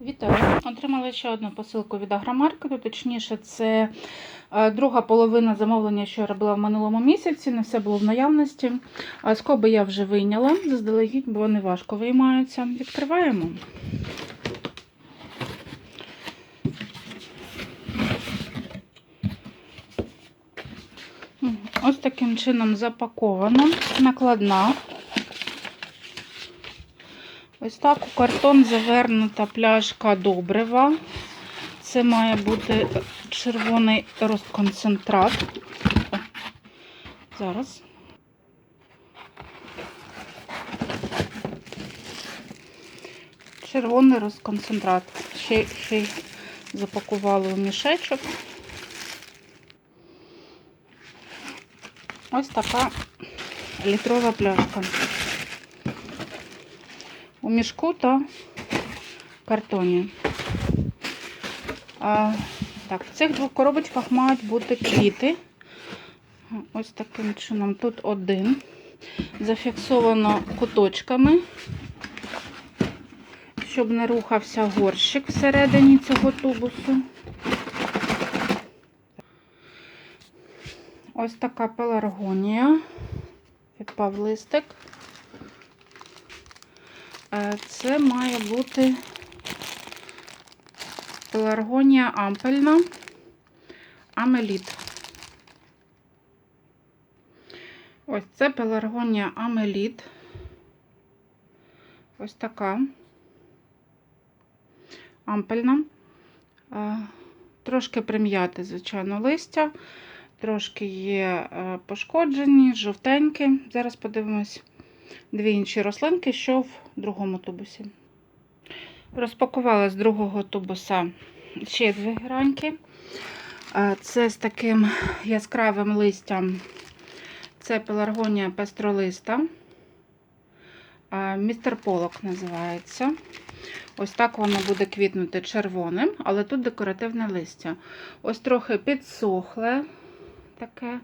Вітаю! Отримала ще одну посилку від агромаркету. Точніше, це е, друга половина замовлення, що я робила в минулому місяці. Не все було в наявності. Скоби я вже вийняла заздалегідь, бо вони важко виймаються. Відкриваємо. Ось таким чином запаковано, накладна. Ось так у картон завернута пляшка добрива. Це має бути червоний розконцентрат. Зараз. Червоний розконцентрат. Ще, ще й запакували у мішечок. Ось така літрова пляшка у мішку та картоні. А, так, в цих двох коробочках мають бути квіти. Ось таким чином. Тут один. Зафіксовано куточками, щоб не рухався горщик всередині цього тубусу. Ось така пеларгонія. Відпав листик. Е, Це має бути пеларгонія ампельна амеліт. Ось це пеларгонія амеліт. Ось така ампельна. Е, Трошки прим'яти, звичайно, листя, трошки є е, пошкоджені, жовтенькі. Зараз подивимось дві інші рослинки, що в другому тубусі. Розпакувала з другого тубуса ще дві граньки. Це з таким яскравим листям. Це пеларгонія пестролиста. Містер Полок називається. Ось так воно буде квітнути червоним, але тут декоративне листя. Ось трохи підсохле, таке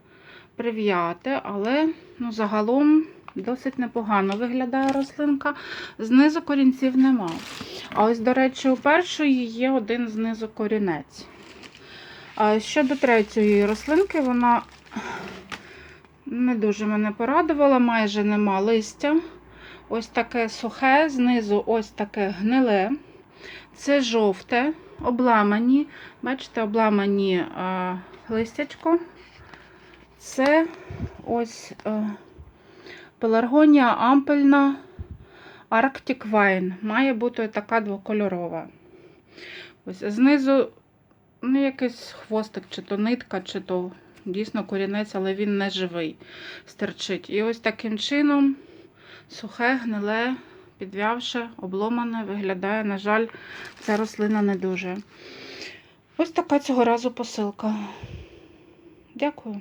прив'яте, але ну, загалом досить непогано виглядає рослинка. Знизу корінців нема. А ось, до речі, у першої є один знизу корінець. Щодо третьої рослинки, вона не дуже мене порадувала, майже нема листя. Ось таке сухе, знизу ось таке гниле. Це жовте, обламані. Бачите, обламані а, листячко. Це ось а, пеларгонія ампельна Arctic Wine. Має бути така двокольорова. Ось знизу ну, якийсь хвостик, чи то нитка, чи то дійсно корінець, але він не живий, стерчить. І ось таким чином сухе, гниле, підв'явше, обломане, виглядає, на жаль, ця рослина не дуже. Ось така цього разу посилка. Дякую.